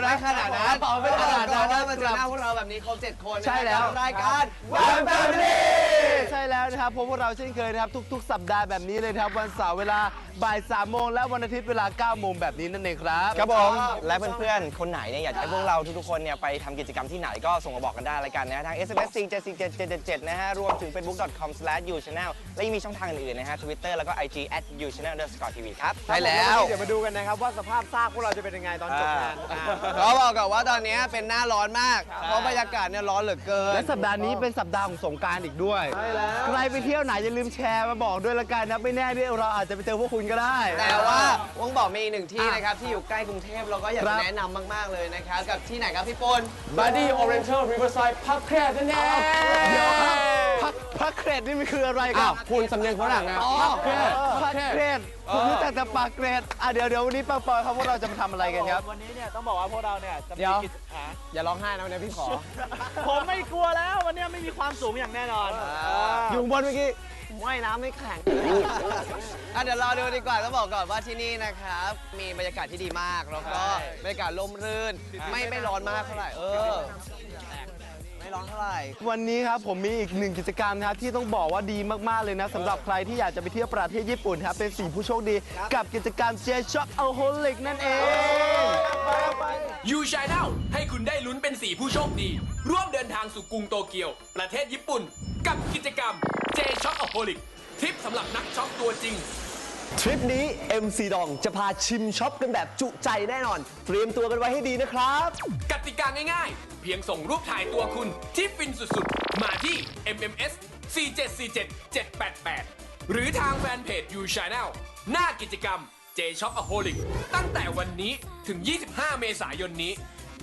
ไม่ขนาดนั้นอ๋อไม่ขนาดนั้นก่อนะมาเจอหน้าพวกเราแบบนี้ครบเจ็ดคนนะใช่แล้วกับรายการวันแฟมิลี่ใช่แล้วนะครับพบพวกเราเช่นเคยนะครับ ทุก ๆ สัปดาห์แบบนี้เลยนะครับ วันเสาร์เวลาบ่าย3โมงและวันอาทิตย์เวลา9โมงแบบนี้นั่นเองครับ ครับผมและเพื่อนๆ คนไหนเนี่ยอยากจะให้พวกเราทุกๆคนเนี่ยไปทำกิจกรรมที่ไหนก็ส่งมาบอกกันได้รายการนะทาง SMS 4 7 4 7 7 7นะฮะรวมถึง facebook.com/youchannel และยังมีช่องทางอื่นๆนะฮะ Twitter แล้วก็ IG @youchannel_tv ครับ ใช่แล้ว เดี๋ยวมาดูกันนะครับว่าสภาพซากพวกเราจะเป็นยังไงตอนจบงานอ่าขอบอกก่อนว่าตอนนี้เป็นหน้าร้อนมาก เพราะบรรยากาศเนี่ยร้อนเหลือเกิน และสัปดาห์นี้เป็นสัปดาห์ของสงกรารอีกด้วยใช่แล้ว ใครไปเที่ยวไหนอย่าลืมแชร์มาบอกด้วยละกันนะไม่แน่เนี่ยเราอาจจะไปเจอพวกคุณก็ได้ แต่ว่าวงบอกมีอีกหนึ่งที่นะครับ ที่อยู่ใกล้กรุงเทพเราก็อยากครัจะบ แนะนำมาก ๆ เลยนะครับ กับที่ไหนครับพี่ปน Buddy Oriental Riverside พับแคบนั่นเอง เดี๋ยวครับพักพักเค รดนี่มันคืออะไรคอ้ารัวบคุณสำเนียงฝรั่งอะอ๋อพับแคบพักเครดผมรู้จักแต่ปากเกรดอะเดี๋ยวเดี๋ยววันนี้ปังปอยครับพวกเราจะมาทำอะไรกันครับ วันนี้เนี่ยต้องบอกว่าพวกเราเนี่ยจะมีเดี๋ยว กิจอะอย่าร้องไห้นะวันนี้พี่ขอ ผมไม่กลัวแล้ววันนี้ไม่มีความสูงอย่างแน่นอนอยู่ข้างบนเมื่อกี้ ว่ายน้ำไม่แข็ง อะเดี๋ยวรอดูดีกว่าต้องบอกก่อนว่าที่นี่นะครับ มีบรรยากาศที่ดีมาก แล้วก็บรรยากาศร่มรื่น ไม่ไม่ร้อนมากเท่าไหร่ เออไม่ ร้อนเท่าไหร่ วันนี้ครับผมมีอีกหนึ่งกิจกรรมนะครับที่ต้องบอกว่าดีมาก ๆ เลยนะสำหรับใครที่อยากจะไปเที่ยวประเทศญี่ปุ่นครับเป็นสีผู้โชคดีกับกิจกรรม J Shock Alcoholic นั่นเอง ยูช n แนลให้คุณได้ลุ้นเป็นสี่ผู้โชคดี ร่วมเดินทางสู่กรุงโตเกียว ประเทศญี่ปุ่น กับกิจกรรม J Shock a h o l i c ทริปสำหรับนักช็อปตัวจริง ทริปนี้ MC ดองจะพาชิมช็อปกันแบบจุใจแน่นอน เตรียมตัวกันไว้ให้ดีนะครับ กติกาง่ายๆ เพียงส่งรูปถ่ายตัวคุณที่ฟินสุดๆ มาที่ MMS 4747 788 หรือทางแฟนเพจ You Channel หน้ากิจกรรม J Shop a h o l i c ตั้งแต่วันนี้ถึง 25 เมษายนนี้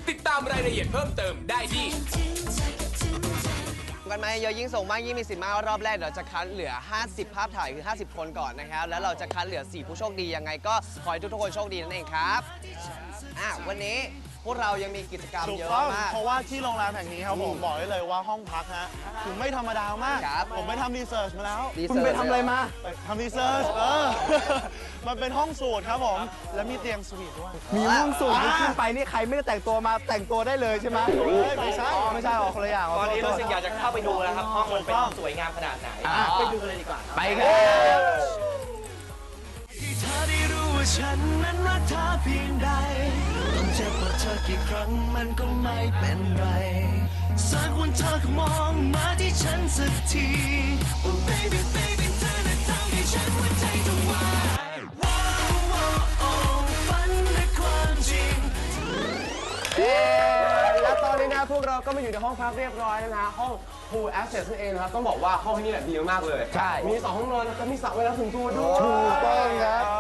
ติดตามรายละเอียดเพิ่มเติมได้ที่ กันมาเยอะยิ่งส่งมากยิ่งมีสิทธิ์มากรอบแรกเดี๋ยวจะคัดเหลือ 50 ภาพถ่ายคือ 50 คนก่อนนะครับ แล้วเราจะคัดเหลือ 4 ผู้โชคดียังไงก็ขอให้ทุกๆคนโชคดีนั่นเองครับอะวันนี้ วกเรายังมีกิจกรรมถูกเยอะต้องมาก เพราะว่าที่โรงแรมแห่งนี้ครับผมบอกได้เลยว่าห้องพักฮะถึงไม่ธรรมดามาก ครับผมไปทำรีเสิร์ชมาแล้ว รีเสิร์ช คุณไปทำอะไรมา ไปทำรีเสิร์ชเออ มันเป็นห้องสูตรครับผม และมีเตียงสวีทด้วย มีห้องสูตรที่ขึ้นไปนี่ใครไม่ได้แต่งตัวมาแต่งตัวได้เลยใช่ไหมเฮ้ยไม่ใช่ อ๋อไม่ใช่ออกคนละอย่างตอนนี้รู้สึกอยากจะเข้าไปดูแล้วครับ ห้องมันเป็นสวยงามขนาดไหน ไปดูเลยดีกว่า ไปครับเธอได้รู้ว่าฉันนั้นรักเธอเพียงใดต้องเจ็บปวดเธอกี่ครั้งมันก็ไม่เป็นไร สักวันเธอก็มองมาที่ฉันสักที Oh baby baby เธอน่ะทำให้ฉันหัวใจจะวายว้าวว้าวโอ้ฝันในความจริงและตอนนี้นะพวกเราก็มาอยู่ในห้องพักเรียบร้อยแล้วนะห้อง Pool Access นั่นเองนะครับต้องบอกว่าห้องที่นี่แหละดีมากๆเลย ใช่ มีสองห้องนอนแล้วก็มีสระว่ายน้ำถึงตัวด้วยถูกต้องครับ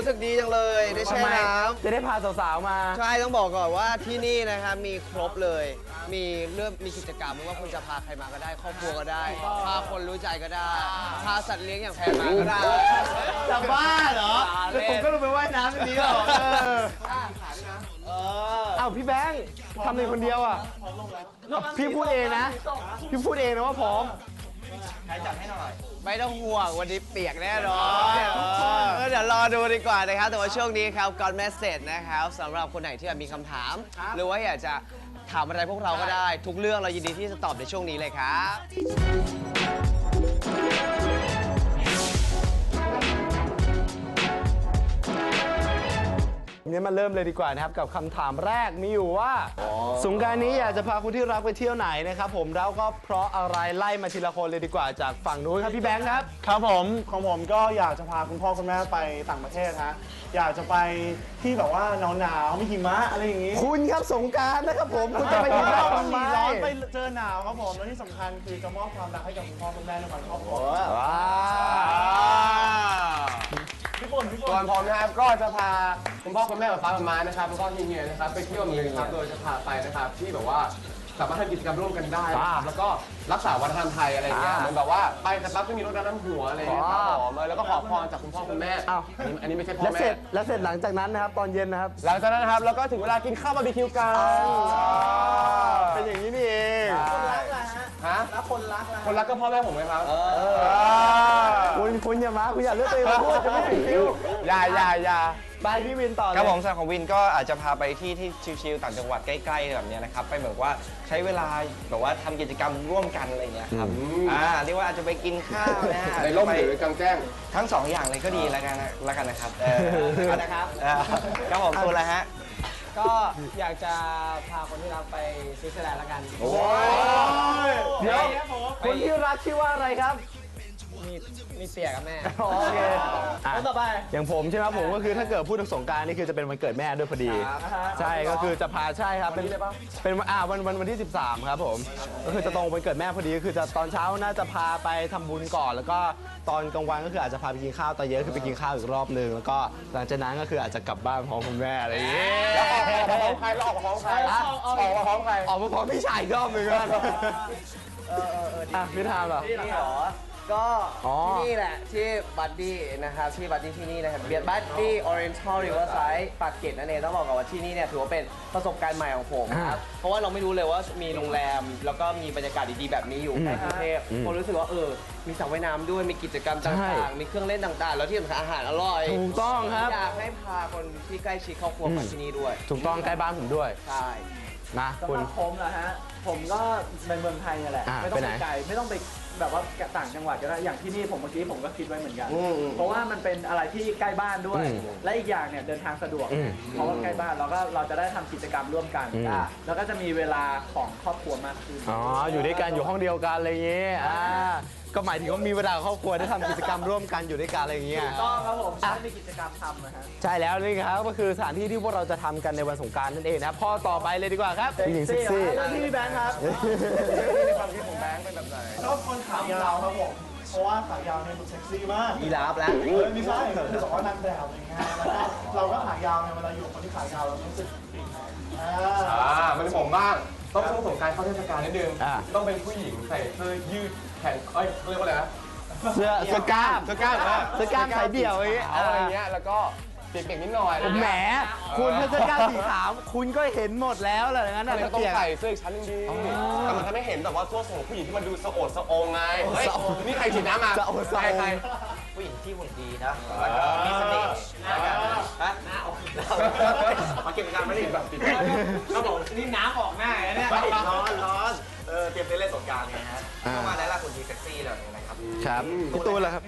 รู้สึกดีจังเลย ได้แช่น้ำ จะได้พาสาวๆมา ใช่ ต้องบอกก่อนว่าที่นี่นะครับมีครบเลย มีเรื่องมีกิจกรรมไม่ว่าคุณจะพาใครมาก็ได้ ครอบครัวก็ได้ พาคนรู้ใจก็ได้ พาสัตว์เลี้ยงอย่างแพรมาก็ได้จะบ้าเหรอแล้วผมก็ลงไปว่ายน้ำในนี้หรอเออเอ้าพี่แบงค์ทำในคนเดียวอะพี่พูดเองนะ พี่พูดเองนะว่าพร้อม ไม่ต้องห่วงวันนี้เปียกแน่นอนเออเดี๋ยวรอดูดีกว่านะครับ แต่ว่าช่วงนี้ครับก่อนแมสเซจนะครับสำหรับคนไหนที่มีคำถาม หรือว่าอยากจะถามอะไรพวกเราก็ได้ ทุกเรื่องเรายินดีที่จะตอบในช่วงนี้เลยครับ งั้นมาเริ่มเลยดีกว่านะครับกับคำถามแรกมีอยู่ว่า สงกรารนี้อยากจะพาคุณที่รักไปเที่ยวไหนนะครับผมแล้วก็เพราะอะไรไล่มาทีละคนเลยดีกว่าจากฝั่งนู้นครับพี่แบงค์ครับ ครับผมของผมก็อยากจะพาคุณพ่อคุณแม่ไปต่างประเทศฮะอยากจะไปที่แบบว่าหนาวหนาวๆมีหิมะอะไรอย่างงี้คุณครับสงกรารนะครับผมคุณจะไปอยู่ที่ร้ทำอนไมร้อนไปเจอหนาวครับผมแล้วที่สำคัญคือจะมอบความรักให้กับคุณพ่อคุณแม่ในวันครอบครัวว้าวพี่ปุ่นพี่ปุ่ ส่วนนผมนะครับก็จะพาคุณพ่อคุณแม่กับฟ้ากับม้านะครับแล้วก็ทีมเมียนะครับไปเที่ยวเมืองครับโดยจะพาไปนะครับที่แบบว่าสามารถทำกิจกรรมร่วมกันได้นะครับแล้วก็รักษาวัฒนธรรมไทยอะไรอย่างเงี้ยเหมือนแบบว่าไปแต่ปั๊บก็มีรถน้ำหัวอะไรอย่างเงี้ยครับผมแล้วก็ขอพรจากคุณพ่อคุณแม่อันนี้อันนี้ไม่ใช่พ่อและแม่เสร็จและเสร็จหลังจากนั้นนะครับตอนเย็นนะครับ หลังจากนั้นนะครับเราก็ถึงเวลากินข้าวบาร์บีคิวกันเป็นอย่างนี้นี่เองฮะแล้วคนรักคนรักก็พ่อแม่ผมไหมครับคุณคุณอย่ามาคุณอย่าเลือกตัวเองมาพูดจะไม่ถึงคิว อย่าอย่าอย่าไปพี่วินต่อเลย ครับผมสำหรับของวินก็อาจจะพาไปที่ที่ชิลๆต่างจังหวัดใกล้ๆแบบเนี้ยนะครับ ไปเหมือนว่าใช้เวลาแบบว่าทำกิจกรรมร่วมกันอะไรอย่างเงี้ยครับอ่าเรียกว่าอาจจะไปกินข้าวนะฮะในร่มหรือกลางแจ้ง ทั้งสองอย่างเลยก็ดีแล้วกันนะแล้วกันนะครับเออนะครับ เออครับผมตัวละฮะ ก็อยากจะพาคนที่รักไปสวิตเซอร์แลนด์ละกัน โอ้ย เดี๋ยว คนที่รักชื่อว่าอะไรครับ มีมีเสียกับแม่ โอเคอะแล้วต่อไป อย่างผมใช่ไหมผมก็คือถ้าเกิดพูดถึงสงกรารนี่คือจะเป็นวันเกิดแม่ด้วยพอดีใช่ก็คือจะพาใช่ครับเป็นเป็นอ่าวันวันวันที่ 13 ครับผมก็คือจะตรงวันเกิดแม่พอดีก็คือจะตอนเช้าน่าจะพาไปทำบุญก่อน แล้วก็ตอนกลางวันก็คืออาจจะพาไปกินข้าวตอนเย็นคือไปกินข้าวอีกรอบหนึงแล้วก็หลังจากนั้นก็คืออาจจะกลับบ้านพร้อมคุณแม่อะไรอย่างเงี้ยแล้วออกมาพร้อมใครแล้วออกมาพร้อมใครอะออกมาพร้อมใครออกมาพร้อมพี่ชายอีกรอบหนึงก็อะพี่ทามเหรอ นี่เหรอ ก็อ๋อ ที่นี่แหละที่บัดดี้นะครับที่บัดดี้ที่นี่นะครับเบียดบัดดี้ออเรนทัลริเวอร์ไซด์ปากเกร็ดนั่นเองต้องบอกก่อนว่าที่นี่เนี่ยถือว่าเป็นประสบการณ์ใหม่ของผมครับ เพราะว่าเราไม่รู้เลยว่ามีโรงแรม แล้วก็มีบรรยากาศดีๆแบบนี้อยู่ในกรุงเทพผมรู้สึกว่าเออ มีสระว่ายน้ำด้วยมีกิจกรรมต่างๆมีเครื่องเล่นต่างๆ แล้วที่สำคัญอาหารอร่อยถูกต้องครับ อยากให้พาคนที่ใกล้ชิดครอบครัวมาที่นี่ด้วยถูกต้องใกล้บ้านผมด้วยใช่ นะสำคุหณรับผมนะฮะ ผมก็ในเมืองไทยนี่แหละ อ่าไม่ต้องไปไหไปนไกล ไม่ต้องไป แบบว่าต่างจังหวัดก็ได้อย่างที่นี่ผมเมื่อกี้ผมก็คิดไว้เหมือนกันอืมเพราะว่ามันเป็นอะไรที่ใกล้บ้านด้วย อืมและอีกอย่างเนี่ยเดินทางสะดวก อืมเพราะว่าใกล้บ้านเราก็เราจะได้ทำกิจกรรมร่วมกันอืม อะแล้วก็จะมีเวลาของครอบครัวมากขึ้น อ๋ออยู่ด้วยกันอยู่ห้องเดียวกันอะไรอย่างเงี้ยอ่า ก็หมายถึงว่ามีเวลากับครอบครัวได้ทำกิจกรรมร่วมกันอยู่ด้วยกันอะไรอย่างเงี้ย ถูกต้องครับผมจะได้มีกิจกรรมทำนะฮะ ใช่แล้วนี่ครับก็คือสถานที่ที่พวกเราจะทำกันในวันสงกรารนั่นเองนะครับพ่อต่อไปเลยดีกว่าครับผู้หญิงเซ็กซี่ เริ่มที่พี่แบงค์ครับ ในความคิดของแบงค์เป็นแบบไหนชอบคนขายาวครับผม เพราะว่าขายาวเนี่ยมันเซ็กซี่มากยีราฟแล้ว เออไม่ใช่คือบอกว่านางแบบอะไรเงี้ยแล้วก็เราก็ขายาวเนี่ยเวลาอยู่กับคนที่ขายาวเรารู้สึกดีอ่า อ่ามันผมบ้าง ต้องช่วงสงกรารเข้าเทศกาลนิดนึง อ่า ต้องเป็นผู้หญิงใส่เสื้อยืดแขนเอ้ยเขาเรียกว่าอะไรนะเสื้อเสื้อกล้าม เสื้อกล้ามเออเสื้อกล้ามสายเดี่ยวอย่างเงี้ย ขาวอะไรเงี้ย แล้วก็เปียกๆนิดหน่อยแหมคุณถ้าเสื้อกล้ามสีขาวคุณก็เห็นหมดแล้วแหละอย่างนั้นอัน่ะนนี้ก็ต้องเปียก ใส่เสื้ออีกชั้นหนึงดีแต่มันทำให้เห็นแบบว่าตัวส่งผู้หญิงที่มันดูสะโอดสะโองไง เฮ้ยนี่ใครฉีดน้ำมาสะโอดสะโอง ใครใคร ผู้หญิงที่หุ่นดีนะมีเสน่ห์ฮะห น้าออกมาเก็บงานไม่ได้แบบติดเขาบอกนี่น้ำออกหน้าเนี่ย ร้อนร้อนเออเตรียมไปเล่นสงกรารไงฮะก็มาแล้วล่ะคุณดีเซ็กซี่เลยนะครับครับพี่ตูนเหรอครับ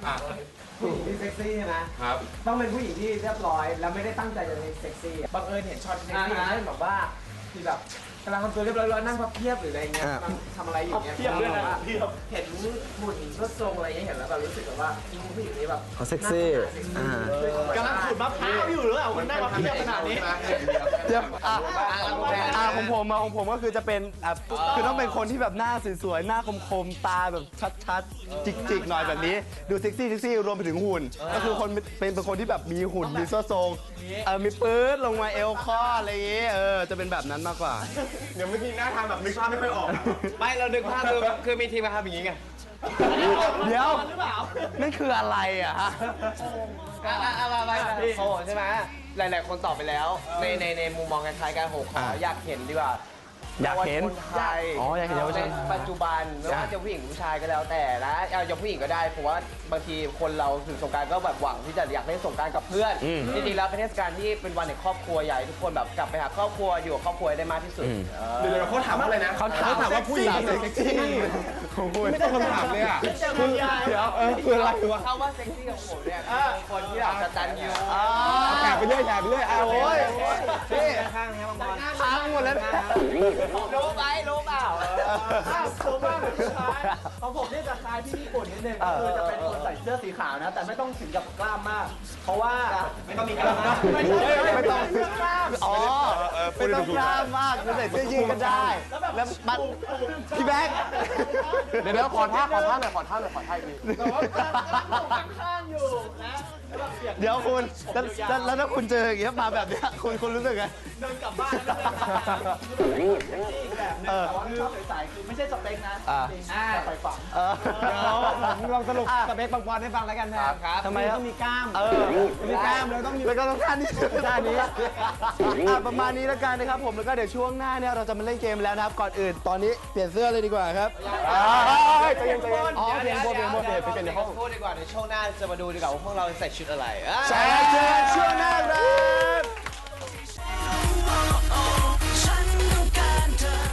ผู้หญิงที่เซ็กซี่ใช่ไหมครับ ต้องเป็นผู้หญิงที่เรียบร้อย แล้วไม่ได้ตั้งใจจะเป็นเซ็กซี่บังเอิญเห็นช็อตเซ็กซี่เช่นแบบว่า ที่แบบกำลังทำตัวเรียบร้อยๆนั่งพับเพียบหรืออะไรเงี้ยอ่ากำลังทำอะไรอยู่เนี่ยเทียบด้วยนะเห็นหุ่นก็ทรงอะไรเงี้ยเห็นแล้วแบบรู้สึกแบบว่าผู้หญิงนี้แบบเขาเซ็กซี่อ่า กำลังขูดมะพร้าวอยู่หรือเปล่าคุณได้มาเพียบขนาดนี้ เดี๋ยวอะอะของผมอะของผมก็คือจะเป็นอะคือต้องเป็นคนที่แบบหน้าสวยๆ หน้าคมๆ ตาแบบชัดๆ จิกๆ หน่อยแบบนี้ ดูเซ็กซี่เซ็กซี่รวมไปถึงหุ่น ก็คือคนเป็นเป็นคนที่แบบมีหุ่น มีส้วทรงเออมีปื๊ดลงมาเอวข้ออะไรอย่างเงี้ยเออ จะเป็นแบบนั้นมากกว่า เดี๋ยวเมื่อกี้หน้าทางแบบนึกภาพไม่ค่อยออก ไม่เราดึกภาพคือคือมีทีมมาทำอย่างนี้ไง เดี๋ยวนั่นคืออะไรอะฮะอะอะอะมาไปโอ้ใช่ไหมหลาย ๆ คนตอบไปแล้ว ในในในมุมมองคล้ายๆกันโหขออยากเห็นดีกว่า อยากเห็นยาวชนไทยอ๋ออยากเห็นเยาวชนในปัจจุบันไม่ว่าจะผู้หญิงผู้ชายก็แล้วแต่นะเอาอย่างผู้หญิงก็ได้เพราะว่าบางทีคนเราถึงสงกรารก็แบบหวังที่จะอยากเล่นสงกรารกับเพื่อนอืมจริงๆแล้วเป็นเทศกาลที่เป็นวันแห่งครอบครัวใหญ่ทุกคนแบบกลับไปหาครอบครัวอยู่กับครอบครัวให้ได้มากที่สุดอืม เออ เดี๋ยวๆเขาถามว่าอะไรนะเขาถาม ว่าผู้หญิงเซ็กซี่ของคุณไม่ต้องคำถามเลยอะคือเดี๋ยวเออคืออะไรวะเข้าว่าเซ็กซี่ของผมเนี่ยคือคนที่แบบจะตันยูแถบไปเรื่อยแถบไปเรื่อยอะโอ้ย นี่ข้างๆให้มังกรพัง หมดแล้วนี่ยรู้ไปรู้ เปล่าผมว่าเป็นผู้ชายของผมนี่จะคล้ายที่ญี่ปุ่นนิดนึงคือจะเป็นคนใส่เสื้อสีขาวนะ แต่ไม่ต้องถึงกับกล้ามมาก เพราะว่าไม่ต้องมีกระดาษไม่ใช่ไม่ต้องเสื้อกล้าม อ๋อไม่ต้องกล้ามมากคือใส่เสื้อยืดก็ได้ แล้วมันพี่แบ๊กเดี๋ยวๆขอท่าขอท่าหน่อยขอท่าหน่อยขอท่าอีกทีแต่ว่ากล้ามข้างๆอยู่นะแล้วแบบเปียกเดี๋ยวคุณแล้วแล้วแล้วถ้าคุณเจออย่างเงี้ยมาแบบเนี้ยคุณคุณรู้สึกไง เดินกลับบ้านแล้วเดินกลับบ้านอีกแบบนึงแต่ว่าชอบใสๆคือไม่ใช่สเปคนะอ่า จริงๆไปฝัง เออ เดี๋ยวผมลองสรุปสเปคบางบอลให้ฟังแล้วกันนะครับครับทำไมครับต้องมีกล้ามเออ มีกล้ามแล้วต้องมี แล้วก็ต้องท่านี้ท่านี้อะประมาณนี้แล้วกันนะครับผมแล้วก็เดี๋ยวช่วงหน้าเนี่ยเราจะมาเล่นเกมแล้วนะครับก่อนอื่นตอนนี้เปลี่ยนเสื้อเลยดีกว่าครับใจเย็นใจเย็นอ๋อเดี๋ยวเปลี่ยนเดี๋ยวโบเปลี่ยนโบเดี๋ยวเปลี่ยนเดี๋ยวพูดดีกว่าในช่วงหน้าจะมาดูดีกว่าว่าพวกเราใส่ชุดอะไรอะใช่ช่วงหน้าครับ